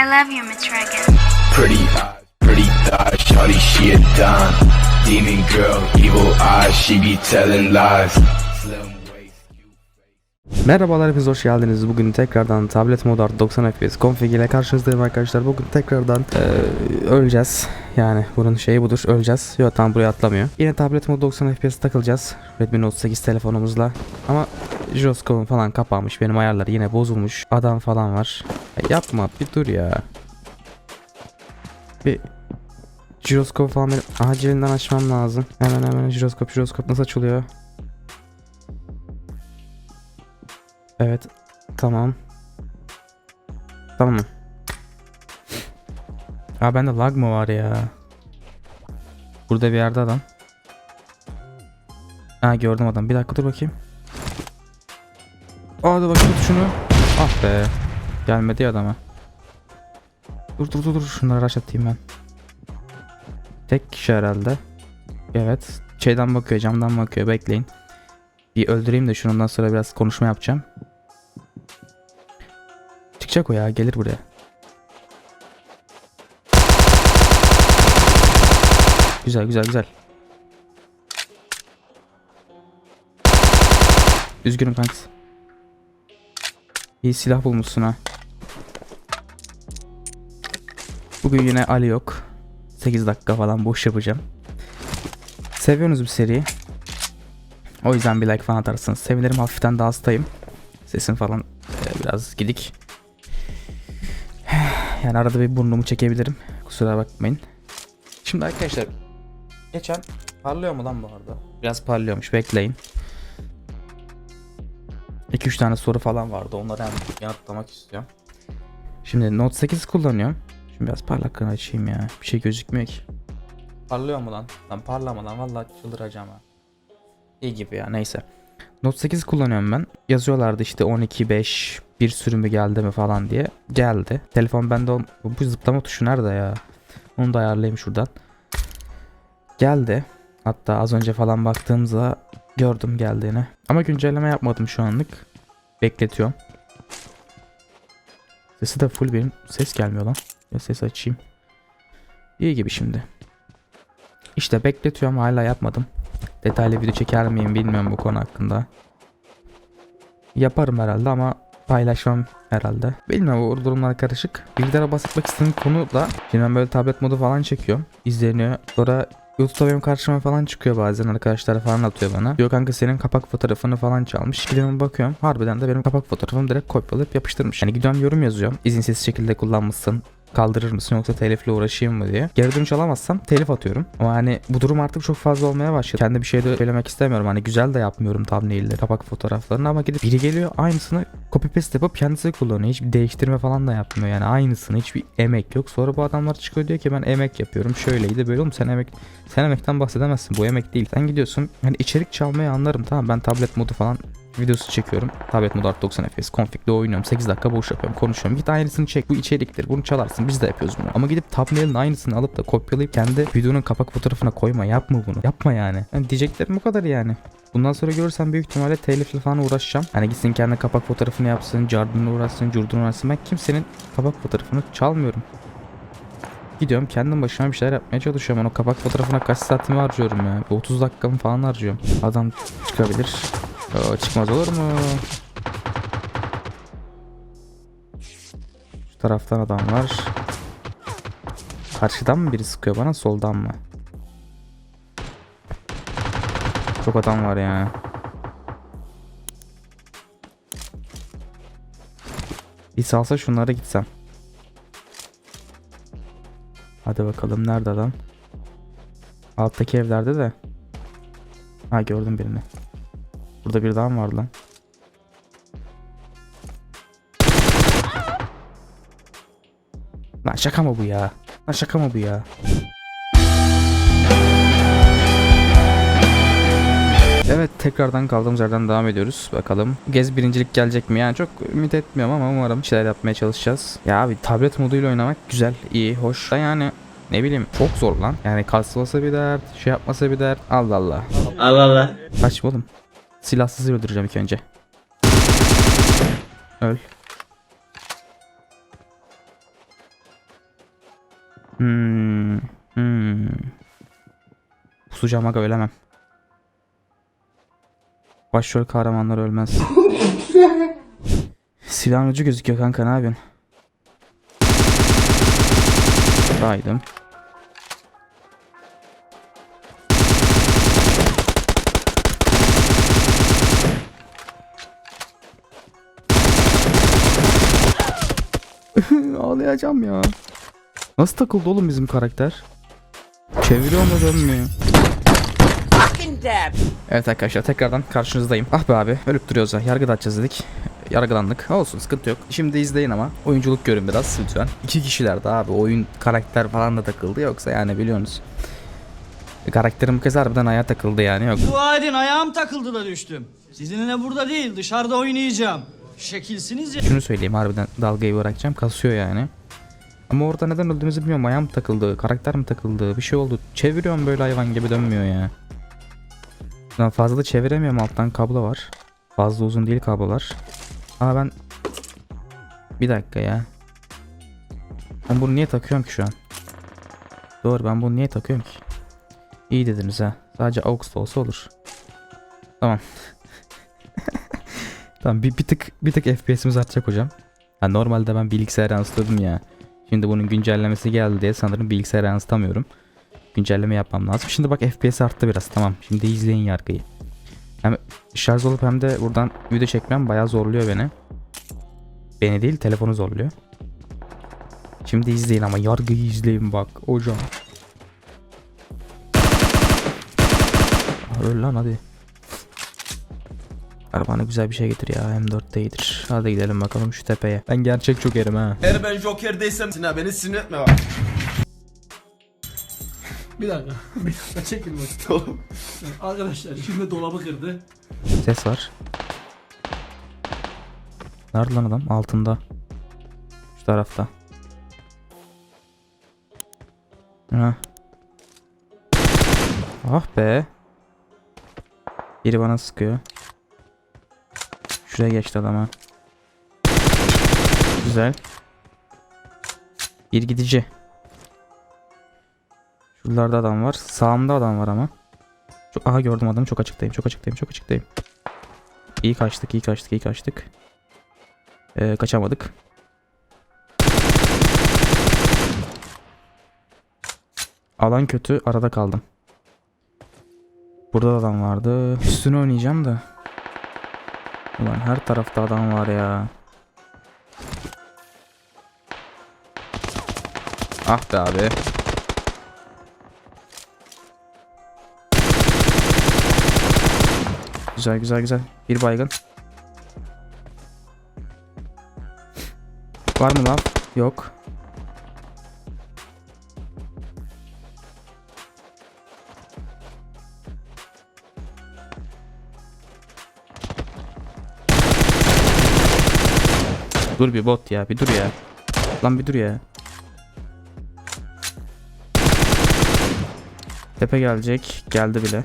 I love you, Miss Reagan. Pretty eyes, pretty thighs, shawty she a dime. Demon girl, evil eyes, she be telling lies. Merhabalar hepiniz hoş geldiniz. Bugün tekrardan tablet modu artı 90 FPS config ile karşınızdayım arkadaşlar. Bugün tekrardan eee, öleceğiz. Yani bunun şeyi budur öleceğiz. Yok tam buraya atlamıyor. Yine tablet modu 90 FPS takılacağız. Redmi Note 8 telefonumuzla. Ama jiroskopum falan kapanmış. Benim ayarlar yine bozulmuş. Adam falan var. Ya yapma bir dur ya. Bir jiroskop falan benim acilinden açmam lazım. Hemen hemen jiroskop jiroskop nasıl açılıyor? Evet. Tamam. Tamam. Aa bende lag mı var ya? Burada bir yerde adam. Ha gördüm adam. Bir dakika dur bakayım. Dur bakayım şunu. Ah be. Gelmedi adama. Dur dur dur dur. Şunları rush atayım ben. Tek kişi herhalde. Evet. Şeyden bakıyor camdan bakıyor. Bekleyin. Bir öldüreyim de şundan sonra biraz konuşma yapacağım. Çıkacak o ya gelir buraya. Güzel güzel güzel. Üzgünüm kanks. İyi silah bulmuşsun ha. Bugün yine Ali yok. 8 dakika falan boş yapacağım. Seviyorsunuz bu seriyi. O yüzden bir like falan atarsınız. Sevinirim hafiften de hastayım. Sesim falan e, biraz gidik. Yani arada bir burnumu çekebilirim. Kusura bakmayın. Şimdi arkadaşlar geçen parlıyor mu lan bu arada? Biraz parlıyormuş bekleyin. 2-3 tane soru falan vardı. Onları hem yanıtlamak istiyorum. Şimdi Note 8 kullanıyorum. Şimdi biraz parlaklığını açayım ya. Bir şey gözükmüyor ki. Parlıyor mu lan? Lan parlama lan. Vallahi çıldıracağım ha. İyi gibi ya neyse. Note 8 kullanıyorum ben. Yazıyorlardı işte 12.5 bir sürümü geldi mi falan diye. Geldi. Telefon bende ol- bu zıplama tuşu nerede ya? Onu da ayarlayayım şuradan. Geldi. Hatta az önce falan baktığımda gördüm geldiğini. Ama güncelleme yapmadım şu anlık. Bekletiyorum. Sesi de full benim. Ses gelmiyor lan. Ya ses açayım. İyi gibi şimdi. İşte bekletiyorum hala yapmadım. Detaylı video çeker miyim bilmiyorum bu konu hakkında. Yaparım herhalde ama paylaşmam herhalde. Bilmiyorum bu durumlar karışık. Bilgilere bahsetmek istediğim konu da şimdi ben böyle tablet modu falan çekiyorum. İzleniyor. Sonra YouTube'da benim karşıma falan çıkıyor bazen arkadaşlar falan atıyor bana. Diyor kanka senin kapak fotoğrafını falan çalmış. Gidiyorum bakıyorum. Harbiden de benim kapak fotoğrafımı direkt kopyalayıp yapıştırmış. Yani gidiyorum yorum yazıyorum. İzinsiz şekilde kullanmışsın kaldırır mısın yoksa telifle uğraşayım mı diye. Geri dönüş alamazsam telif atıyorum. Ama hani bu durum artık çok fazla olmaya başladı. Kendi bir şey de söylemek istemiyorum. Hani güzel de yapmıyorum thumbnail'leri, kapak fotoğraflarını ama gidip biri geliyor aynısını copy paste yapıp kendisi kullanıyor. Hiçbir değiştirme falan da yapmıyor. Yani aynısını hiçbir emek yok. Sonra bu adamlar çıkıyor diyor ki ben emek yapıyorum. Şöyleydi böyle oğlum sen emek sen emekten bahsedemezsin. Bu emek değil. Sen gidiyorsun hani içerik çalmayı anlarım tamam ben tablet modu falan videosu çekiyorum. Tablet modu artı 90 FPS config'de oynuyorum. 8 dakika boş yapıyorum. Konuşuyorum. Git aynısını çek. Bu içeriktir. Bunu çalarsın. Biz de yapıyoruz bunu. Ama gidip thumbnail'in aynısını alıp da kopyalayıp kendi videonun kapak fotoğrafına koyma. Yapma bunu. Yapma yani. yani diyeceklerim bu kadar yani. Bundan sonra görürsem büyük ihtimalle telifle falan uğraşacağım. Hani gitsin kendi kapak fotoğrafını yapsın, cardını uğraşsın, curdunu uğraşsın. Ben kimsenin kapak fotoğrafını çalmıyorum. Gidiyorum kendim başıma bir şeyler yapmaya çalışıyorum. Ben o kapak fotoğrafına kaç saatimi harcıyorum ya. Bir 30 dakikamı falan harcıyorum. Adam çıkabilir. Aa, çıkmaz olur mu? Şu taraftan adam var. Karşıdan mı biri sıkıyor bana soldan mı? Çok adam var ya. Bir salsa şunlara gitsem. Hadi bakalım nerede adam? Alttaki evlerde de. Ha gördüm birini. Burada bir daha mı var lan? Lan şaka mı bu ya? Lan şaka mı bu ya? Evet tekrardan kaldığımız yerden devam ediyoruz. Bakalım gez birincilik gelecek mi? Yani çok ümit etmiyorum ama umarım şeyler yapmaya çalışacağız. Ya abi tablet moduyla oynamak güzel, iyi, hoş. Da yani ne bileyim çok zor lan. Yani kasması bir dert, şey yapması bir dert. Allah Allah. Allah Allah. Kaç oğlum. Silahsızı öldüreceğim ilk önce. Öl. Hmm. Hmm. Pusacağım aga ölemem. Başrol kahramanlar ölmez. Silahın ucu gözüküyor kanka ne yapıyorsun? Saydım. Ağlayacağım ya. Nasıl takıldı oğlum bizim karakter? Çeviriyor mu dönmüyor? Evet arkadaşlar tekrardan karşınızdayım. Ah be abi ölüp duruyoruz ya. Yargıda açacağız dedik. Yargılandık. Olsun sıkıntı yok. Şimdi izleyin ama. Oyunculuk görün biraz lütfen. İki kişiler de abi. Oyun karakter falan da takıldı. Yoksa yani biliyorsunuz. Karakterim bu kez harbiden ayağa takıldı yani. Yok. Dua edin ayağım takıldı da düştüm. Sizinle burada değil dışarıda oynayacağım. Şekilsiniz ya. Şunu söyleyeyim harbiden dalgayı bırakacağım. Kasıyor yani. Ama orada neden öldüğümüzü bilmiyorum. Ayağım takıldı. Karakter mi takıldı? Bir şey oldu. Çeviriyorum böyle hayvan gibi dönmüyor ya. Lan fazla da çeviremiyorum. Alttan kablo var. Fazla uzun değil kablolar. Ama ben... Bir dakika ya. Ben bunu niye takıyorum ki şu an? Doğru ben bunu niye takıyorum ki? İyi dediniz ha. Sadece aux olsa olur. Tamam. Tamam bir, bir tık bir tık FPS'imiz artacak hocam. Ha, normalde ben bilgisayara yansıtıyordum ya. Şimdi bunun güncellemesi geldi diye sanırım bilgisayara yansıtamıyorum. Güncelleme yapmam lazım. Şimdi bak FPS arttı biraz tamam. Şimdi izleyin yargıyı. Hem şarj olup hem de buradan video çekmem bayağı zorluyor beni. Beni değil telefonu zorluyor. Şimdi izleyin ama yargıyı izleyin bak hocam. Öl lan hadi. Arabana güzel bir şey getir ya M4'te iyidir. Hadi gidelim bakalım şu tepeye. Ben gerçek çok erim ha. Eğer ben Joker değilsem Sina beni sinir etme bak. Bir dakika. Bir dakika çekil bak. Oğlum. Arkadaşlar şimdi dolabı kırdı. Ses var. Nerede lan adam? Altında. Şu tarafta. Ha. Ah be. Biri bana sıkıyor. Şuraya geçti adama. Güzel. Bir gidici. Şuralarda adam var. Sağımda adam var ama. Çok, aha gördüm adamı. Çok açıktayım. Çok açıktayım. Çok açıktayım. İyi kaçtık, iyi kaçtık, iyi kaçtık. Ee, kaçamadık. Alan kötü, arada kaldım. Burada da adam vardı. Üstüne oynayacağım da. Ulan her tarafta adam var ya. Ah be abi. Güzel güzel güzel. Bir baygın. Var mı lan? Yok. Dur bir bot ya bir dur ya. Lan bir dur ya. Tepe gelecek. Geldi bile.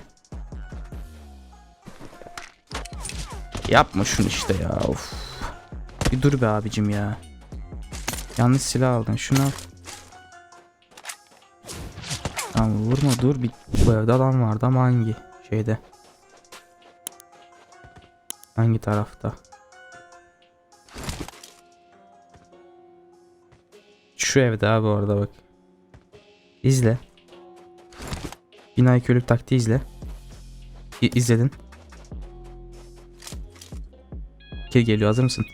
Yapma şunu işte ya. Of. Bir dur be abicim ya. Yanlış silah aldın. Şunu al. Tamam vurma dur. Bir, bu evde adam vardı ama hangi şeyde? Hangi tarafta? Şu evde abi orada bak. İzle. Binayı körük taktiği izle. İ- izledin. Kill geliyor hazır mısın?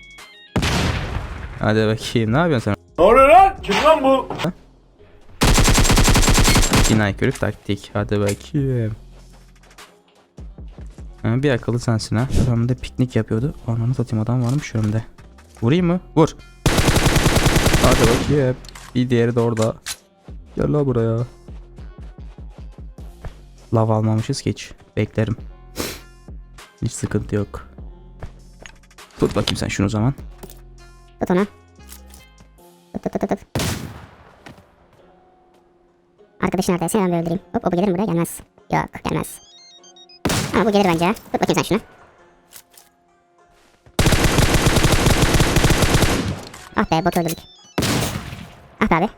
Hadi bakayım ne yapıyorsun sen? Ne oluyor lan? Kim lan bu? Binayı körük taktik. Hadi bakayım. Ha, bir akıllı sensin ha. Önümde piknik yapıyordu. Ananı satayım adam varmış önümde. Vurayım mı? Vur. Hadi bakayım. Bir diğeri de orada. Gel la buraya. Lav almamışız ki hiç. Beklerim. Hiç sıkıntı yok. Tut bakayım sen şunu o zaman. Tut onu. Tut tut tut tut. Arkadaşın nerede? Seni ben bir öldüreyim. Hop o bu gelir mi buraya? Gelmez. Yok gelmez. Ama bu gelir bence. Tut bakayım sen şunu. Ah be bot öldürdük. Ah be abi.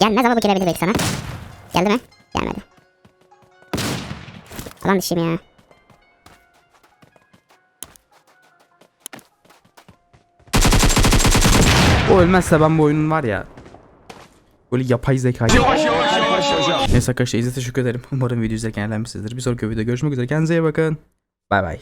Gelmez ama bu gelebilir belki sana. Geldi mi? Gelmedi. Alan dışıyım ya. O ölmezse ben bu oyunun var ya. Böyle yapay zeka. Neyse arkadaşlar izlediğiniz teşekkür ederim. Umarım video izlerken eğlenmişsinizdir. Bir sonraki videoda görüşmek üzere. Kendinize iyi bakın. Bay bay.